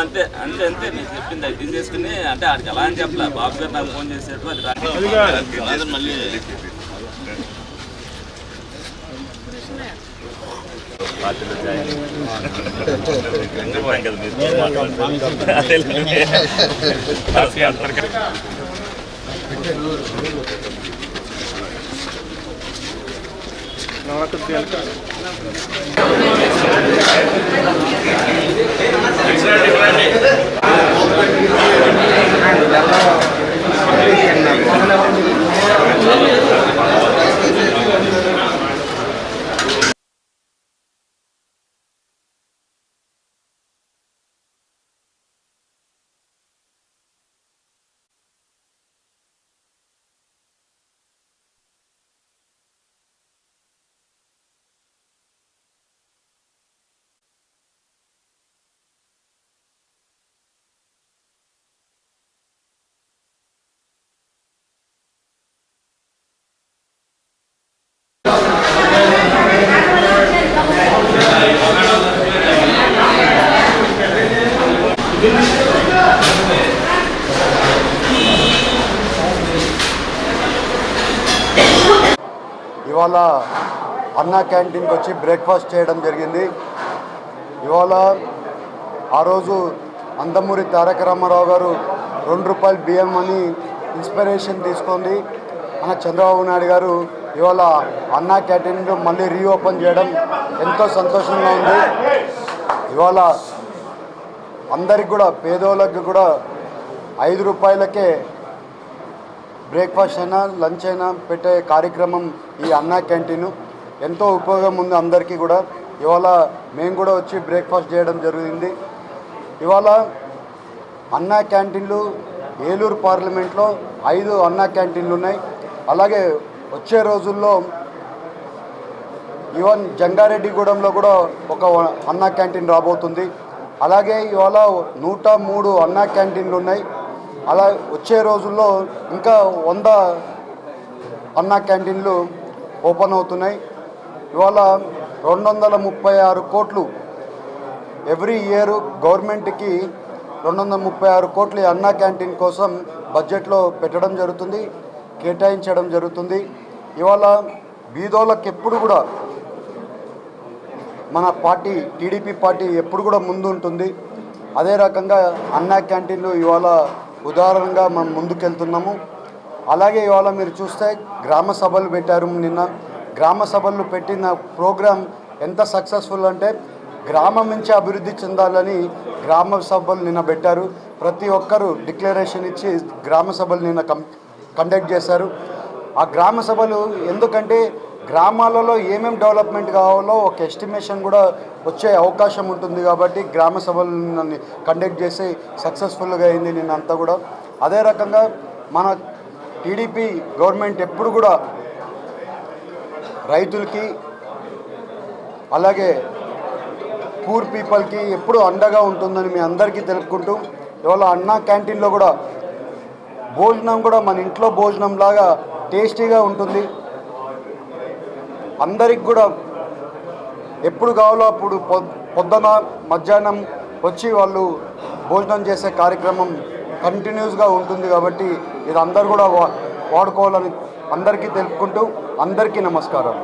అంతే అంతే అంతే. నేను చెప్పింది అది తీసేసుకుని అంటే ఆడికి ఎలా అని చెప్పలే. బాబు గారు నాకు ఫోన్ చేసేటప్పుడు అది రా- మళ్ళీ పార్టీలో జాయిన్ ఇవాళ అన్నా క్యాంటీన్కి వచ్చి బ్రేక్ఫాస్ట్ చేయడం జరిగింది. ఇవాళ ఆ రోజు అందమూరి తారక రామారావు గారు రెండు రూపాయలు బియ్యం అని ఇన్స్పిరేషన్ తీసుకుంది మన చంద్రబాబు నాయుడు గారు ఇవాళ అన్నా క్యాంటీన్ మళ్ళీ రీఓపెన్ చేయడం ఎంతో సంతోషంగా ఉంది. ఇవాళ అందరికి కూడా పేదోళ్ళకి కూడా ఐదు రూపాయలకే బ్రేక్ఫాస్ట్ అయినా లంచ్ అయినా పెట్టే కార్యక్రమం ఈ అన్నా క్యాంటీన్. ఎంతో ఉపయోగం ఉంది అందరికీ కూడా. ఇవాళ మేము కూడా వచ్చి బ్రేక్ఫాస్ట్ చేయడం జరిగింది. ఇవాళ అన్నా క్యాంటీన్లు ఏలూరు పార్లమెంట్లో ఐదు అన్నా క్యాంటీన్లు ఉన్నాయి. అలాగే వచ్చే రోజుల్లో ఈవెన్ జంగారెడ్డిగూడెంలో కూడా ఒక అన్నా క్యాంటీన్ రాబోతుంది. అలాగే ఇవాళ నూట మూడు అన్నా క్యాంటీన్లు ఉన్నాయి. అలా వచ్చే రోజుల్లో ఇంకా వంద అన్నా క్యాంటీన్లు ఓపెన్ అవుతున్నాయి. ఇవాళ రెండు వందల ముప్పై ఆరు కోట్లు ఎవ్రీ ఇయర్ గవర్నమెంట్కి రెండు వందల ముప్పై ఆరు కోట్లు అన్నా క్యాంటీన్ కోసం బడ్జెట్లో పెట్టడం జరుగుతుంది కేటాయించడం జరుగుతుంది. ఇవాళ బీదోళ్ళకి ఎప్పుడు కూడా మన పార్టీ టీడీపీ పార్టీ ఎప్పుడు కూడా ముందు ఉంటుంది అదే రకంగా అన్నా క్యాంటీన్లు ఇవాళ ఉదాహరణగా మనం ముందుకెళ్తున్నాము. అలాగే ఇవాళ మీరు చూస్తే గ్రామ సభలు పెట్టారు నిన్న. గ్రామ సభలు పెట్టిన ప్రోగ్రాం ఎంత సక్సెస్ఫుల్ అంటే గ్రామం నుంచి అభివృద్ధి చెందాలని గ్రామ సభలు నిన్న పెట్టారు. ప్రతి ఒక్కరూ డిక్లరేషన్ ఇచ్చి గ్రామ సభలు నిన్న కం కండక్ట్ చేశారు. ఆ గ్రామ సభలు ఎందుకంటే గ్రామాలలో ఏమేమి డెవలప్మెంట్ కావాలో ఒక ఎస్టిమేషన్ కూడా వచ్చే అవకాశం ఉంటుంది కాబట్టి గ్రామ సభలు నన్ను కండక్ట్ చేసి సక్సెస్ఫుల్గా అయింది నిన్నంతా కూడా. అదే రకంగా మన టీడీపీ గవర్నమెంట్ ఎప్పుడు కూడా రైతులకి అలాగే పూర్ పీపుల్కి ఎప్పుడు అండగా ఉంటుందని మీ అందరికీ తెలుపుకుంటూ ఇవాళ అన్నా క్యాంటీన్లో కూడా భోజనం కూడా మన ఇంట్లో భోజనం లాగా టేస్టీగా ఉంటుంది. అందరికి కూడా ఎప్పుడు కావాలో అప్పుడు పొద్దున మధ్యాహ్నం వచ్చి వాళ్ళు భోజనం చేసే కార్యక్రమం కంటిన్యూస్గా ఉంటుంది కాబట్టి ఇది అందరు కూడా వా- వాడుకోవాలని అందరికీ తెలుపుకుంటూ అందరికీ నమస్కారం.